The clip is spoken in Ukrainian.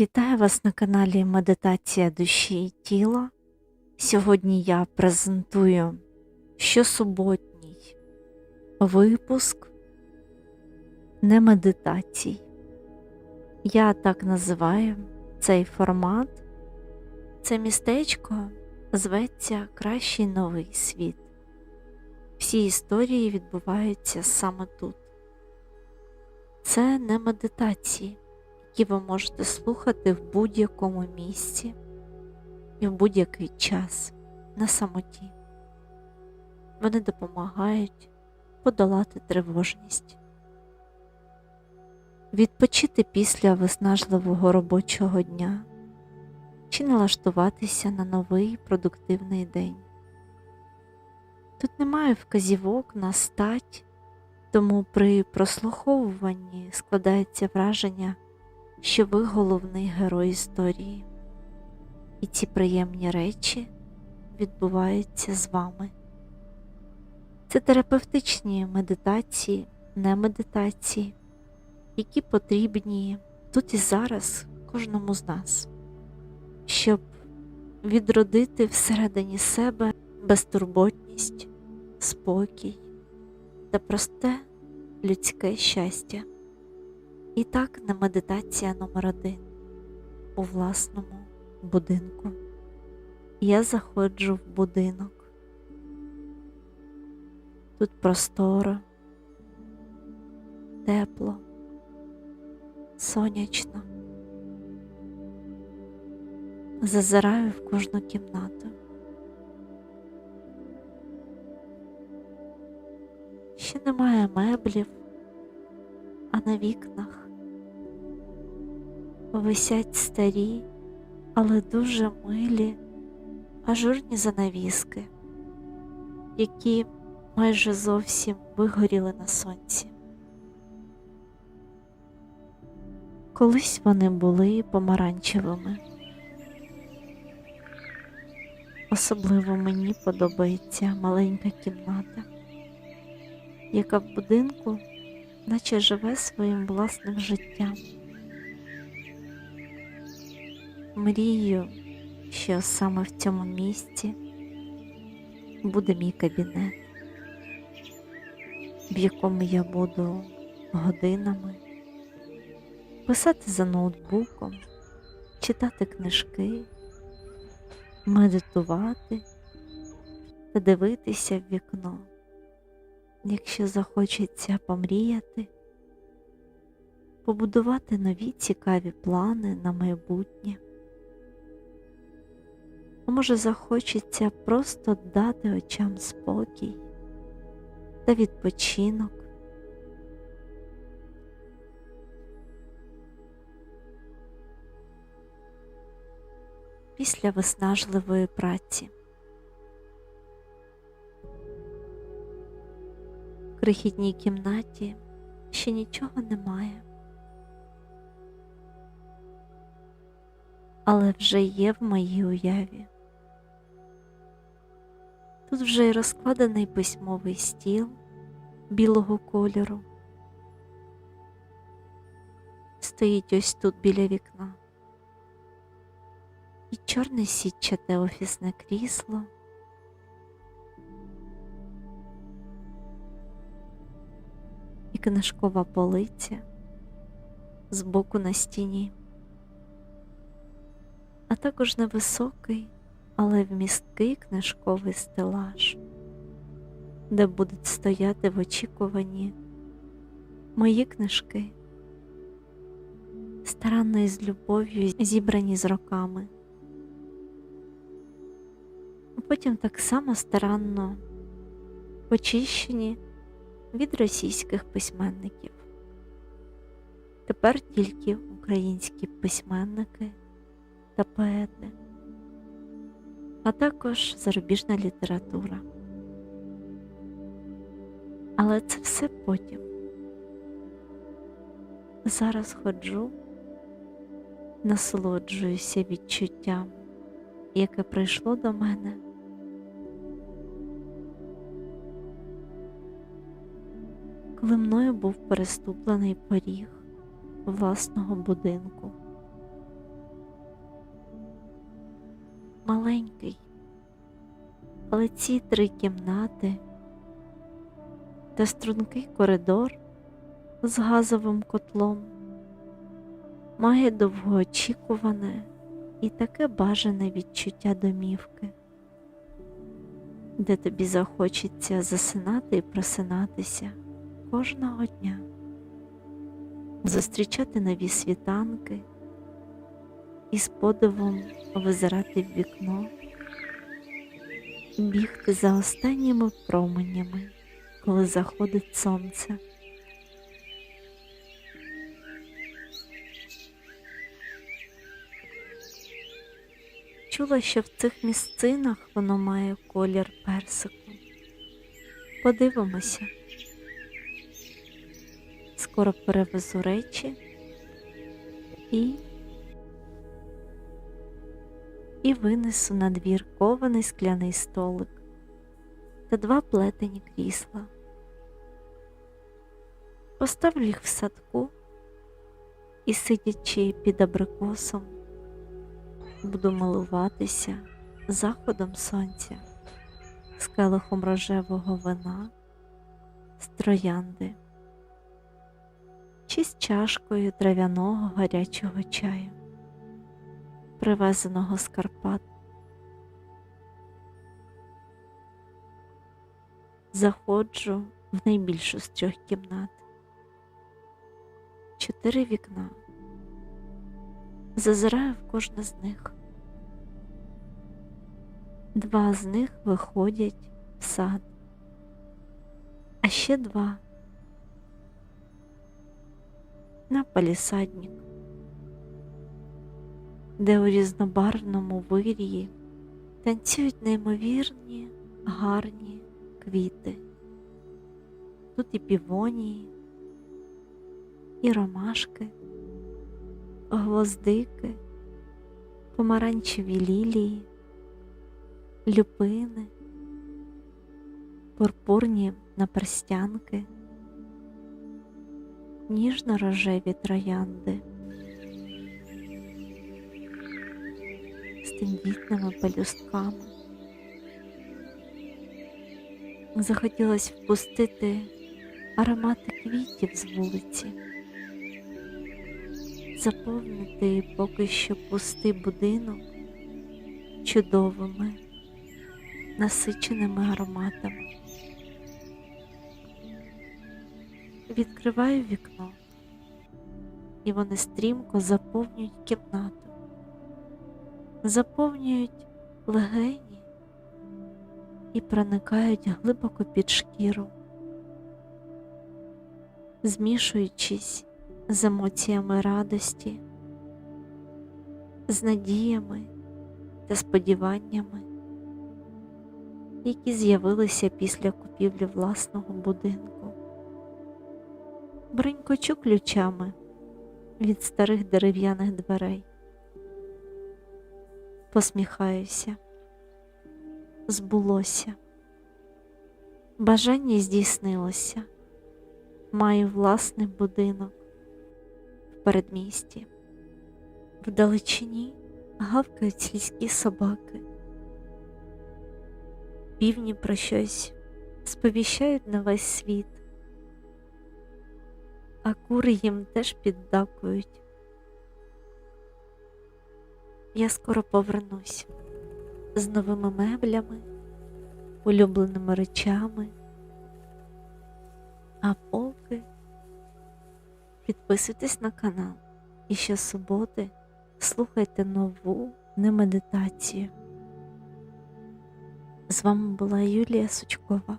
Вітаю вас на каналі Медитація душі і тіла. Сьогодні я презентую щосуботній випуск не медитацій. Я так називаю цей формат. Це містечко зветься Кращий новий світ. Всі історії відбуваються саме тут. Це не медитації які ви можете слухати в будь-якому місці і в будь-який час на самоті. Вони допомагають подолати тривожність, відпочити після виснажливого робочого дня чи налаштуватися на новий продуктивний день. Тут немає вказівок на стать, тому при прослуховуванні складається враження що ви головний герой історії, і ці приємні речі відбуваються з вами. Це терапевтичні медитації, не медитації, які потрібні тут і зараз кожному з нас, щоб відродити всередині себе безтурботність, спокій та просте людське щастя. І так на медитація номер один у власному будинку. Я заходжу в будинок. Тут просторо, тепло, сонячно. Зазираю в кожну кімнату. Ще немає меблів, а на вікнах висять старі, але дуже милі ажурні занавіски, які майже зовсім вигоріли на сонці. Колись вони були помаранчевими. Особливо мені подобається маленька кімната, яка в будинку наче живе своїм власним життям. Мрію, що саме в цьому місці буде мій кабінет, в якому я буду годинами писати за ноутбуком, читати книжки, медитувати та дивитися в вікно, якщо захочеться помріяти, побудувати нові цікаві плани на майбутнє а може захочеться просто дати очам спокій та відпочинок. Після виснажливої праці. В крихітній кімнаті ще нічого немає, але вже є в моїй уяві. Тут вже й розкладений письмовий стіл білого кольору. Стоїть ось тут біля вікна. І чорне сітчате офісне крісло. І книжкова полиця збоку на стіні, а також невисокий але вмісткий книжковий стелаж, де будуть стояти в очікуванні мої книжки, старанно і з любов'ю зібрані з роками, потім так само старанно почищені від російських письменників. Тепер тільки українські письменники та поети а також зарубіжна література. Але це все потім. Зараз ходжу, насолоджуюся відчуттям, яке прийшло до мене. Коли мною був переступлений поріг власного будинку, маленький, але ці три кімнати та стрункий коридор з газовим котлом має довгоочікуване і таке бажане відчуття домівки, де тобі захочеться засинати і просинатися кожного дня, зустрічати нові світанки і з подивом визирати в вікно, бігти за останніми променями, коли заходить сонце. Чула, що в цих місцинах воно має колір персику. Подивимося. Скоро перевезу речі і і винесу на двір кований скляний столик та два плетені крісла. Поставлю їх в садку і, сидячи під абрикосом, буду милуватися заходом сонця, з рожевого вина, з троянди чи з чашкою трав'яного гарячого чаю, привезеного з Карпат. Заходжу в найбільшу з трьох кімнат, чотири вікна. Зазираю в кожне з них. Два з них виходять в сад, а ще два. На палісадник, де у різнобарвному вирії танцюють неймовірні гарні квіти. Тут і півонії, і ромашки гвоздики, помаранчеві лілії, люпини, пурпурні наперстянки, ніжно-рожеві троянди тендітними пелюстками. Захотілося впустити аромати квітів з вулиці заповнити поки що пустий будинок чудовими, насиченими ароматами. Відкриваю вікно, і вони стрімко заповнюють кімнату, заповнюють легені і проникають глибоко під шкіру, змішуючись з емоціями радості, з надіями та сподіваннями, які з'явилися після купівлі власного будинку. Бринькочу ключами від старих дерев'яних дверей. Посміхаюся, збулося, бажання здійснилося, маю власний будинок в передмісті. Вдалечині гавкають сільські собаки. Півні про щось сповіщають на весь світ, а кури їм теж піддакують. Я скоро повернусь з новими меблями, улюбленими речами, а поки Підписуйтесь на канал і щосуботи слухайте нову немедитацію. З вами була Юлія Сучкова.